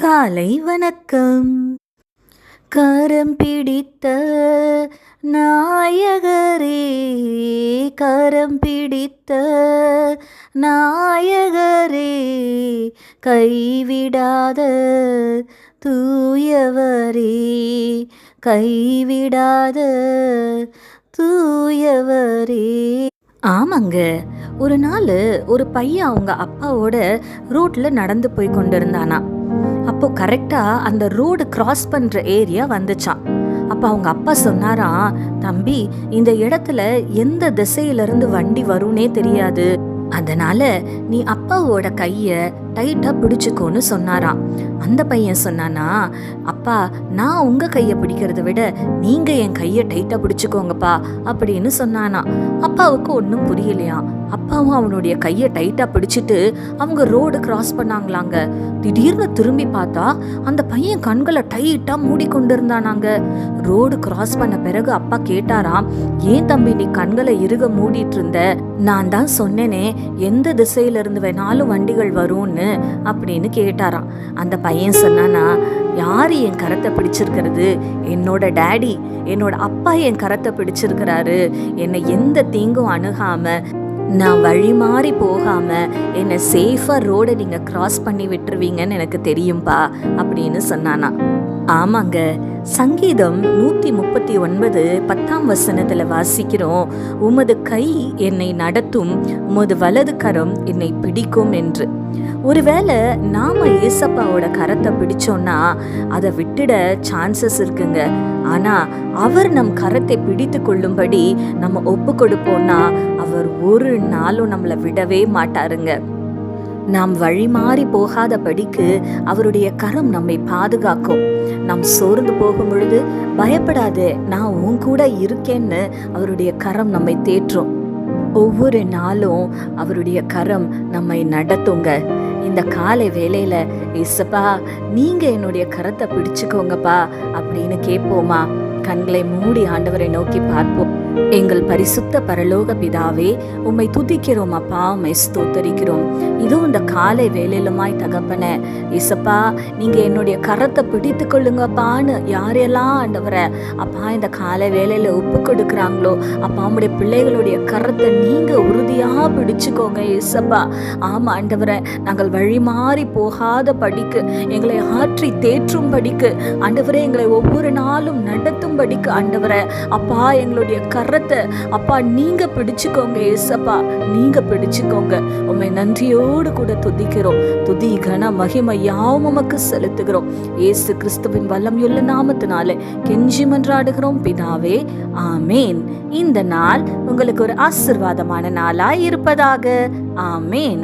காலை வணக்கம். கரம் பிடித்த நாயகரே கரம் பிடித்த நாயகரே கைவிடாத தூயவரே கைவிடாத தூயவரே. ஆமாங்க ஒரு நாள் ஒரு பையன் அவங்க அப்பாவோட ரோட்டில் நடந்து போய் கொண்டிருந்தானா. அப்போ கரெக்டா அந்த ரோடு கிராஸ் பண்ற ஏரியா வந்துச்சான் அப்போ அவங்க அப்பா சொன்னாராம் தம்பி இந்த இடத்துல எந்த திசையில இருந்து வண்டி வரும்னே தெரியாது. அதனால நீ அப்பாவோட கைய டைட்டாக பிடிச்சிக்கோன்னு சொன்னாராம். அந்த பையன் சொன்னானா அப்பா நான் உங்கள் கையை பிடிக்கிறத விட நீங்கள் என் கையை டைட்டாக பிடிச்சிக்கோங்கப்பா அப்படின்னு சொன்னானா அப்பாவுக்கு ஒன்றும் புரியலையாம். அப்பாவும் அவனுடைய கையை டைட்டாக பிடிச்சிட்டு அவங்க ரோடு கிராஸ் பண்ணாங்களாங்க. திடீர்னு திரும்பி பார்த்தா அந்த பையன் கண்களை டைட்டாக மூடி கொண்டிருந்தானாங்க ரோடு கிராஸ் பண்ண பிறகு அப்பா கேட்டாராம் ஏன் தம்பி நீ கண்களை இறுக மூடிட்டு இருந்த? நான் தான் சொன்னேனே எந்த திசையிலிருந்து வேணாலும் வண்டிகள் வரும்னு. அப்படின்னு கேட்டாராம். அந்த பையன் சொன்னானா யார் என் கரத்தை பிடிச்சிருக்கிறது? என்னோட டேடி என்னோட அப்பா என் கரத்தை பிடிச்சிருக்கிறாரு. என்னை எந்த தீங்கும் அணுகாம நான் வழி மாறி போகாம என்னை சேஃபாக ரோடை நீங்கள் கிராஸ் பண்ணி விட்டுருவீங்கன்னு எனக்கு தெரியும்பா அப்படின்னு சொன்னானா. ஆமாங்க. சங்கீதம் நூத்தி முப்பத்தி ஒன்பது பத்தாம் வசனத்துல வாசிக்கிறோம். உமது கை என்னை நடத்தும் உமது வலது கரம் என்னை பிடிக்கும் என்று. ஒருவேளை நாம ஏசப்பாவோட கரத்தை பிடிச்சோம்னா அதை விட்டுட சான்சஸ் இருக்குங்க. ஆனா அவர் நம் கரத்தை பிடித்து கொள்ளும்படி நம்ம ஒப்பு கொடுப்போம்னா அவர் ஒரு நாளும் நம்மளை விடவே மாட்டாருங்க. நாம் வழி மாறி போகாத படிக்கு அவருடைய கரம் நம்மை பாதுகாக்கும். நாம் சோர்ந்து போகும் பொழுது பயப்படாதே நான் உன் கூட இருக்கேன்னு அவருடைய கரம் நம்மை தேற்றும். ஒவ்வொரு நாளும் அவருடைய கரம் நம்மை நடத்துங்க. இந்த காலை வேலையில இசப்பா நீங்க என்னுடைய கரத்தை பிடிச்சுக்கோங்கப்பா அப்படின்னு கேட்போமா? கண்களை மூடி ஆண்டவரை நோக்கி பார்ப்போம். எங்கள் பரிசுத்த பரலோக பிதாவே உம்மை துதிக்கிறோம் அப்பா உம்மை ஸ்தோத்தரிக்கிறோம். இதுவும் இந்த காலை வேலையிலுமாய் தகப்பன இசப்பா நீங்க என்னுடைய கரத்தை பிடித்து கொள்ளுங்கப்பான்னு யாரெல்லாம் ஆண்டவரை அப்பா இந்த காலை வேலையில ஒப்பு கொடுக்குறாங்களோ அப்பா உம்முடைய பிள்ளைகளுடைய கரத்தை நீங்க உறுதியா பிடிச்சுக்கோங்க இசப்பா ஆமா ஆண்டவரை நாங்கள் வழி மாறி போகாத படிக்கு எங்களை ஆற்றி தேற்றும் படிக்கு ஆண்டவரே எங்களை ஒவ்வொரு நாளும் நடத்தும் வரும்படிக்கு ஆண்டவரை. அப்பா எங்களுடைய கரத்தை அப்பா நீங்க பிடிச்சுக்கோங்க ஏசப்பா. நீங்க பிடிச்சுக்கோங்க. உண்மை நன்றியோடு கூட துதிக்கிறோம். துதி கன மகிமை யாவும் உமக்கு செலுத்துகிறோம். ஏசு கிறிஸ்துவின் வல்லமையுள்ள நாமத்தினாலே கெஞ்சி மன்றாடுகிறோம் பிதாவே ஆமேன். இந்த நாள் உங்களுக்கு ஒரு ஆசிர்வாதமான நாளாய் இருப்பதாக. ஆமேன்.